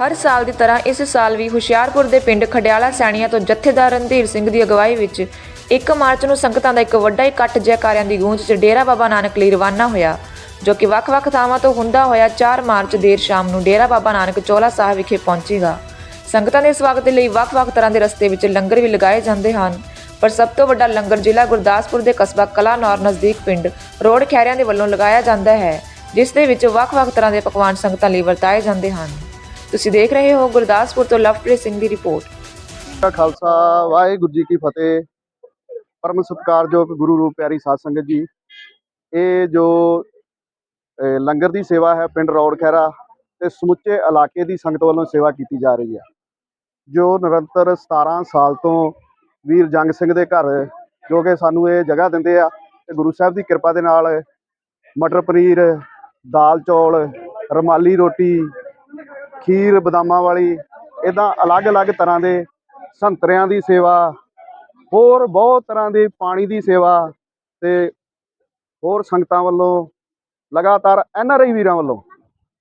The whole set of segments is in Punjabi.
ਹਰ ਸਾਲ ਦੀ ਤਰ੍ਹਾਂ ਇਸ ਸਾਲ ਵੀ ਹੁਸ਼ਿਆਰਪੁਰ ਦੇ ਪਿੰਡ ਖਡਿਆਲਾ ਸੈਣੀਆਂ ਤੋਂ ਜਥੇਦਾਰ ਰਣਧੀਰ ਸਿੰਘ ਦੀ ਅਗਵਾਈ ਵਿੱਚ 1 ਮਾਰਚ ਨੂੰ ਸੰਗਤਾਂ ਦਾ ਇੱਕ ਵੱਡਾ ਇਕੱਠ ਜੈਕਾਰਿਆਂ ਦੀ ਗੂੰਜ 'ਚ ਡੇਰਾ ਬਾਬਾ ਨਾਨਕ ਲਈ ਰਵਾਨਾ ਹੋਇਆ, ਜੋ ਕਿ ਵੱਖ-ਵੱਖ ਥਾਵਾਂ ਤੋਂ ਹੁੰਦਾ ਹੋਇਆ 4 ਮਾਰਚ ਦੇਰ ਸ਼ਾਮ ਨੂੰ ਡੇਰਾ ਬਾਬਾ ਨਾਨਕ ਚੋਲਾ ਸਾਹਿਬ ਵਿਖੇ ਪਹੁੰਚੇਗਾ। ਸੰਗਤਾਂ ਦੇ ਸਵਾਗਤ ਲਈ ਵੱਖ-ਵੱਖ ਤਰ੍ਹਾਂ ਦੇ ਰਸਤੇ ਵਿੱਚ ਲੰਗਰ ਵੀ ਲਗਾਏ ਜਾਂਦੇ ਹਨ, ਪਰ ਸਭ ਤੋਂ ਵੱਡਾ ਲੰਗਰ ਜ਼ਿਲ੍ਹਾ ਗੁਰਦਾਸਪੁਰ ਦੇ ਕਸਬਾ ਕਲਾਨੌਰ ਨਜ਼ਦੀਕ ਪਿੰਡ ਰੋਡ ਖੈਰਿਆਂ ਦੇ ਵੱਲੋਂ ਲਗਾਇਆ ਜਾਂਦਾ ਹੈ, ਜਿਸ ਦੇ ਵਿੱਚ ਵੱਖ-ਵੱਖ ਤਰ੍ਹਾਂ ਦੇ ਪਕਵਾਨ ਸੰਗਤਾਂ ਲਈ ਵਰਤਾਏ ਜਾਂਦੇ ਹਨ। ਤੁਸੀਂ ਦੇਖ ਰਹੇ ਹੋ ਗੁਰਦਾਸਪੁਰ ਤੋਂ ਲਵਪ੍ਰੀਤ ਸਿੰਘ ਦੀ ਰਿਪੋਰਟ। ਦਾ ਖਾਲਸਾ, ਵਾਹਿਗੁਰੂ ਜੀ ਕੀ ਫਤਿਹ। ਪਰਮ ਸਤਿਕਾਰਯੋਗ ਗੁਰੂ ਰੂਪ ਪਿਆਰੀ ਸਾਧ ਸੰਗਤ ਜੀ, ਇਹ ਜੋ ਲੰਗਰ ਦੀ ਸੇਵਾ ਹੈ ਪਿੰਡ ਰੌੜ ਖੈਰਾ ਤੇ ਸਮੁੱਚੇ ਇਲਾਕੇ ਦੀ ਸੰਗਤ ਵੱਲੋਂ ਸੇਵਾ ਕੀਤੀ ਜਾ ਰਹੀ ਹੈ। ਜੋ ਨਿਰੰਤਰ 17 ਸਾਲ ਤੋਂ ਵੀਰ ਜੰਗ ਸਿੰਘ ਦੇ ਘਰ, ਜੋ ਕਿ ਸਾਨੂੰ ਇਹ ਜਗ੍ਹਾ ਦਿੰਦੇ ਆ, ਤੇ ਗੁਰੂ ਸਾਹਿਬ ਦੀ ਕਿਰਪਾ ਦੇ ਨਾਲ ਮਟਰ ਪਨੀਰ, ਦਾਲ ਚੌਲ, ਰੁਮਾਲੀ ਰੋਟੀ ਖੀਰ ਬਦਾਮਾਂ ਵਾਲੀ ਇਦਾਂ ਅਲੱਗ-ਅਲੱਗ ਤਰ੍ਹਾਂ ਦੇ ਸੰਤਰਿਆਂ ਦੀ ਸੇਵਾ, ਹੋਰ ਬਹੁਤ ਤਰ੍ਹਾਂ ਦੀ ਪਾਣੀ ਦੀ ਸੇਵਾ ਤੇ ਹੋਰ ਸੰਗਤਾਂ ਵੱਲੋਂ ਲਗਾਤਾਰ ਐਨਆਰਆਈ ਵੀਰਾਂ ਵੱਲੋਂ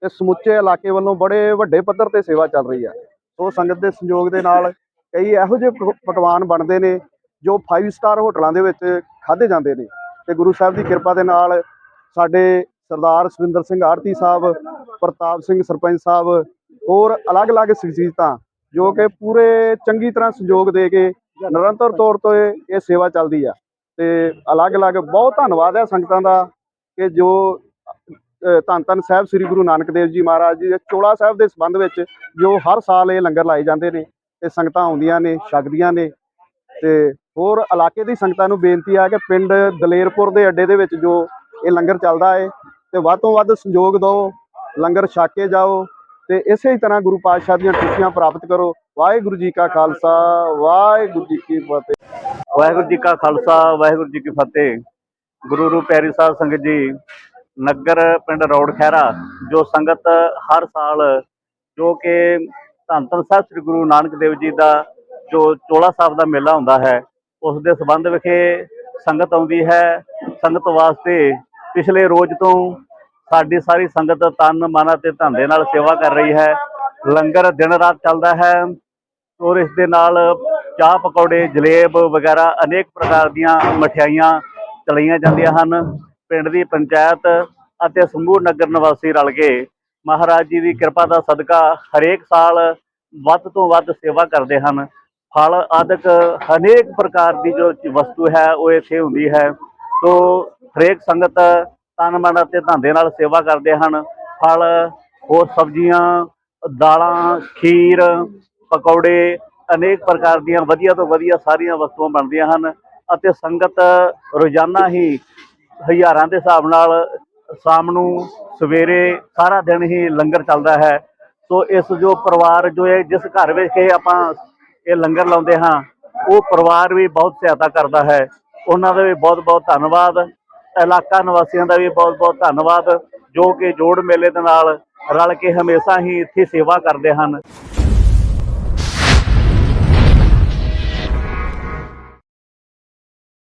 ਤੇ ਸਮੁੱਚੇ ਇਲਾਕੇ ਵੱਲੋਂ ਬੜੇ ਵੱਡੇ ਪੱਧਰ ਤੇ ਸੇਵਾ ਚੱਲ ਰਹੀ ਹੈ ਸੋ ਸੰਗਤ ਦੇ ਸੰਯੋਗ ਦੇ ਨਾਲ ਕਈ ਇਹੋ ਜਿਹੇ ਪਕ- ਪਕਵਾਨ ਬਣਦੇ ਨੇ ਜੋ 5 ਸਟਾਰ ਹੋਟਲਾਂ ਦੇ ਵਿੱਚ ਖਾਧੇ ਜਾਂਦੇ ਨੇ। ਤੇ ਗੁਰੂ ਸਾਹਿਬ ਦੀ ਕਿਰਪਾ ਦੇ ਨਾਲ ਸਾਡੇ ਸਰਦਾਰ ਸੁਰਿੰਦਰ ਸਿੰਘ ਆਰਤੀ ਸਾਹਿਬ, ਪ੍ਰਤਾਪ ਸਿੰਘ ਸਰਪੰਚ ਸਾਹਿਬ ਹੋਰ ਅਲੱਗ-ਅਲੱਗ ਸ਼ਖਸੀਅਤਾਂ ਜੋ ਕਿ ਪੂਰੇ ਚੰਗੀ ਤਰ੍ਹਾਂ ਸਹਿਯੋਗ ਦੇ ਕੇ ਨਿਰੰਤਰ ਤੌਰ ਤੇ ਇਹ ਸੇਵਾ ਚੱਲਦੀ ਆ। ਤੇ ਅਲੱਗ-ਅਲੱਗ ਬਹੁਤ ਧੰਨਵਾਦ ਹੈ ਸੰਗਤਾਂ ਦਾ ਕਿ ਜੋ ਧੰਨ ਧੰਨ ਸਾਹਿਬ ਸ੍ਰੀ ਗੁਰੂ ਨਾਨਕ ਦੇਵ ਜੀ ਮਹਾਰਾਜ ਜੀ ਦੇ ਚੋਲਾ ਸਾਹਿਬ ਦੇ ਸੰਬੰਧ ਵਿੱਚ ਜੋ ਹਰ ਸਾਲ ਇਹ ਲੰਗਰ ਲਾਏ ਜਾਂਦੇ ਨੇ ਤੇ ਸੰਗਤਾਂ ਆਉਂਦੀਆਂ ਨੇ, ਛਕਦੀਆਂ ਨੇ। ਤੇ ਹੋਰ ਇਲਾਕੇ ਦੀ ਸੰਗਤਾਂ ਨੂੰ ਬੇਨਤੀ ਆ ਕਿ ਪਿੰਡ ਦਲੇਰਪੁਰ ਦੇ ਅੱਡੇ ਦੇ ਵਿੱਚ ਜੋ ਇਹ ਲੰਗਰ ਚੱਲਦਾ ਹੈ ਤੇ ਵੱਧ ਤੋਂ ਵੱਧ ਸੰਯੋਗ ਦਿਓ, ਲੰਗਰ ਛਕ ਕੇ ਜਾਓ ਤੇ ਇਸੇ ਹੀ ਤਰ੍ਹਾਂ ਗੁਰੂ ਪਾਤਸ਼ਾਹ ਦੀਆਂ ਖੁਸ਼ੀਆਂ ਪ੍ਰਾਪਤ ਕਰੋ। ਵਾਹਿਗੁਰੂ ਜੀ ਕਾ ਖਾਲਸਾ, ਵਾਹਿਗੁਰੂ ਜੀ ਕੀ ਫਤਿਹ। ਵਾਹਿਗੁਰੂ ਜੀ ਕਾ ਖਾਲਸਾ, ਵਾਹਿਗੁਰੂ ਜੀ ਕੀ ਫਤਿਹ। ਗੁਰੂ ਰੂਪ ਪਿਆਰੀ ਸਾਹਿਬ ਸੰਗਤ ਜੀ, ਨਗਰ ਪਿੰਡ ਰੌੜ ਖੈਰਾ ਜੋ ਸੰਗਤ ਹਰ ਸਾਲ, ਜੋ ਕਿ ਧੰਨ ਧੰਨ ਸਾਹਿਬ ਸ੍ਰੀ ਗੁਰੂ ਨਾਨਕ ਦੇਵ ਜੀ ਦਾ ਜੋ ਚੋਲਾ ਸਾਹਿਬ ਦਾ ਮੇਲਾ ਹੁੰਦਾ ਹੈ, ਉਸ ਦੇ ਸਬੰਧ ਵਿਖੇ ਸੰਗਤ ਆਉਂਦੀ ਹੈ। ਸੰਗਤ ਵਾਸਤੇ ਪਿਛਲੇ ਰੋਜ਼ ਤੋਂ ਸਾਡੀ ਸਾਰੀ ਸੰਗਤ ਤਨ ਮਨ ਅਤੇ ਧੰਦੇ ਨਾਲ ਸੇਵਾ ਕਰ ਰਹੀ ਹੈ। ਲੰਗਰ ਦਿਨ ਰਾਤ ਚੱਲਦਾ ਹੈ। ਔਰ ਇਸ ਦੇ ਨਾਲ ਚਾਹ ਪਕੌੜੇ, ਜਲੇਬ ਵਗੈਰਾ ਅਨੇਕ ਪ੍ਰਕਾਰ ਦੀਆਂ ਮਠਿਆਈਆਂ ਚਲਾਈਆਂ ਜਾਂਦੀਆਂ ਹਨ। ਪਿੰਡ ਦੀ ਪੰਚਾਇਤ ਅਤੇ ਸਮੂਹ ਨਗਰ ਨਿਵਾਸੀ ਰਲ ਕੇ ਮਹਾਰਾਜ ਜੀ ਦੀ ਕਿਰਪਾ ਦਾ ਸਦਕਾ ਹਰੇਕ ਸਾਲ ਵੱਧ ਤੋਂ ਵੱਧ ਸੇਵਾ ਕਰਦੇ ਹਨ। ਫਲ ਆਦਿਕ ਅਨੇਕ ਪ੍ਰਕਾਰ ਦੀ ਜੋ ਵਸਤੂ ਹੈ, ਉਹ ਇੱਥੇ ਹੁੰਦੀ ਹੈ। ਸੋ ਹਰੇਕ ਸੰਗਤ ਤਨ ਮਨ ਅਤੇ ਧੰਦੇ ਨਾਲ ਸੇਵਾ ਕਰਦੇ ਹਨ। ਫਲ, ਹੋਰ ਸਬਜ਼ੀਆਂ, ਦਾਲਾਂ, ਖੀਰ, ਪਕੌੜੇ ਅਨੇਕ ਪ੍ਰਕਾਰ ਦੀਆਂ ਵਧੀਆ ਤੋਂ ਵਧੀਆ ਸਾਰੀਆਂ ਵਸਤੂਆਂ ਬਣਦੀਆਂ ਹਨ ਅਤੇ ਸੰਗਤ ਰੋਜ਼ਾਨਾ ਹੀ ਹਜ਼ਾਰਾਂ ਦੇ ਹਿਸਾਬ ਨਾਲ ਸ਼ਾਮ ਨੂੰ ਸਵੇਰੇ ਸਾਰਾ ਦਿਨ ਹੀ ਲੰਗਰ ਚੱਲਦਾ ਹੈ। ਸੋ ਇਸ ਜੋ ਪਰਿਵਾਰ ਜੋ ਹੈ ਜਿਸ ਘਰ ਵਿੱਚ ਇਹ ਆਪਾਂ ਇਹ ਲੰਗਰ ਲਾਉਂਦੇ ਹਾਂ, ਉਹ ਪਰਿਵਾਰ ਵੀ ਬਹੁਤ ਸਹਾਇਤਾ ਕਰਦਾ ਹੈ। ਉਹਨਾਂ ਦਾ ਵੀ ਬਹੁਤ ਬਹੁਤ ਧੰਨਵਾਦ। ਇਲਾਕਾ ਨਿਵਾਸੀਆਂ ਦਾ ਵੀ ਬਹੁਤ ਬਹੁਤ ਧੰਨਵਾਦ, ਜੋ ਕਿ ਜੋੜ ਮੇਲੇ ਦੇ ਨਾਲ ਰਲ ਕੇ ਹਮੇਸ਼ਾ ਹੀ ਇੱਥੇ ਸੇਵਾ ਕਰਦੇ ਹਨ।